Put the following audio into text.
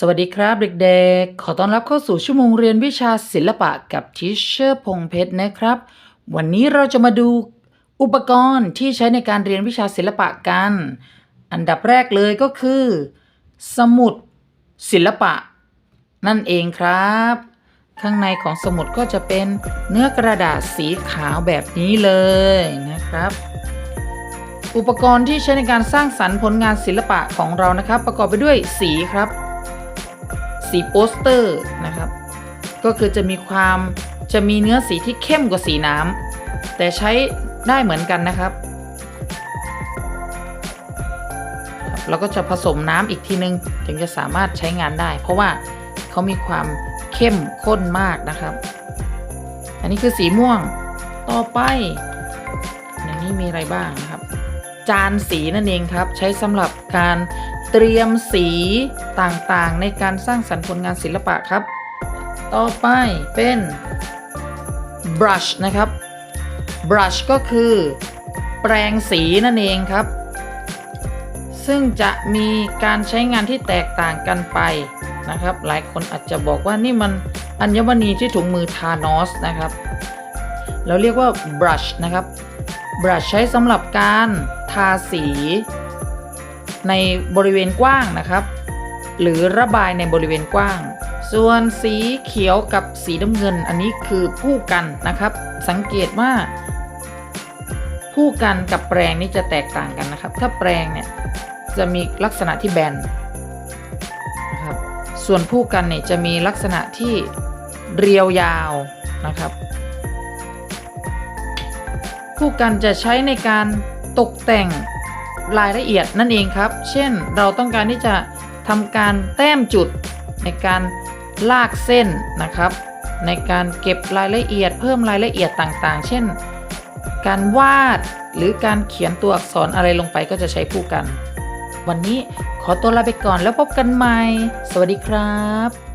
สวัสดีครับเด็กๆ ขอต้อนรับเข้าสู่ชั่วโมงเรียนวิชาศิลปะกับทิเชอร์พงเพชรนะครับ วันนี้เราจะมาดูอุปกรณ์ที่ใช้ในการเรียนวิชาศิลปะกัน อันดับแรกเลยก็คือ สมุดศิลปะ นั่นเองครับ ข้างในของสมุดก็จะเป็นเนื้อกระดาษสีขาวแบบนี้เลยนะครับอุปกรณ์ที่ใช้ในการสร้างสรรค์ผลงานศิลปะของเรานะครับ ประกอบไปด้วยสีครับ สีโปสเตอร์นะครับ ก็คือจะมีความจะมีเนื้อสีที่เข้มกว่าสีน้ำแต่ใช้ได้เหมือนกันนะครับครับเราก็จะผสมน้ำอีกทีนึง ถึงจะสามารถใช้งานได้ เพราะว่าเขามีความเข้มข้นมากนะครับ อันนี้คือสีม่วงต่อไปในนี้มีอะไรบ้างนะครับ จานสีนั่นเองครับ ใช้สำหรับการ เตรียมสีต่างๆ ในการสร้างสรรค์ผลงานศิลปะครับ ต่อไปเป็น brush นะครับ brush ก็คือ แปรงสีนั่นเองครับ ซึ่งจะมีการใช้งานที่แตกต่างกันไปนะครับ หลายคนอาจจะบอกว่านี่มันอัญมณีที่ถุงมือทานอสนะครับ เราเรียกว่า brush นะครับ brush ใช้สำหรับการทาสี ในบริเวณกว้างนะครับ หรือระบายในบริเวณกว้าง ส่วนสีเขียวกับสีน้ำเงินอันนี้คือผู้กันนะครับ สังเกตว่า ผู้กันกับแปรงนี่จะแตกต่างกันนะครับ ถ้าแปรงเนี่ยจะมีลักษณะที่แบนนะครับส่วนผู้กันเนี่ยจะมีลักษณะที่เรียวยาวนะครับ ผู้กันจะใช้ในการตกแต่ง รายละเอียดนั่นเองครับ เช่นเราต้องการที่จะทำการแต้มจุดในการลากเส้นนะครับ ในการเก็บรายละเอียด เพิ่มรายละเอียดต่างๆ เช่น การวาดหรือการเขียนตัวอักษรอะไรลงไปก็จะใช้ผู้กัน วันนี้ขอตัวลาไปก่อนแล้วพบกันใหม่ สวัสดีครับ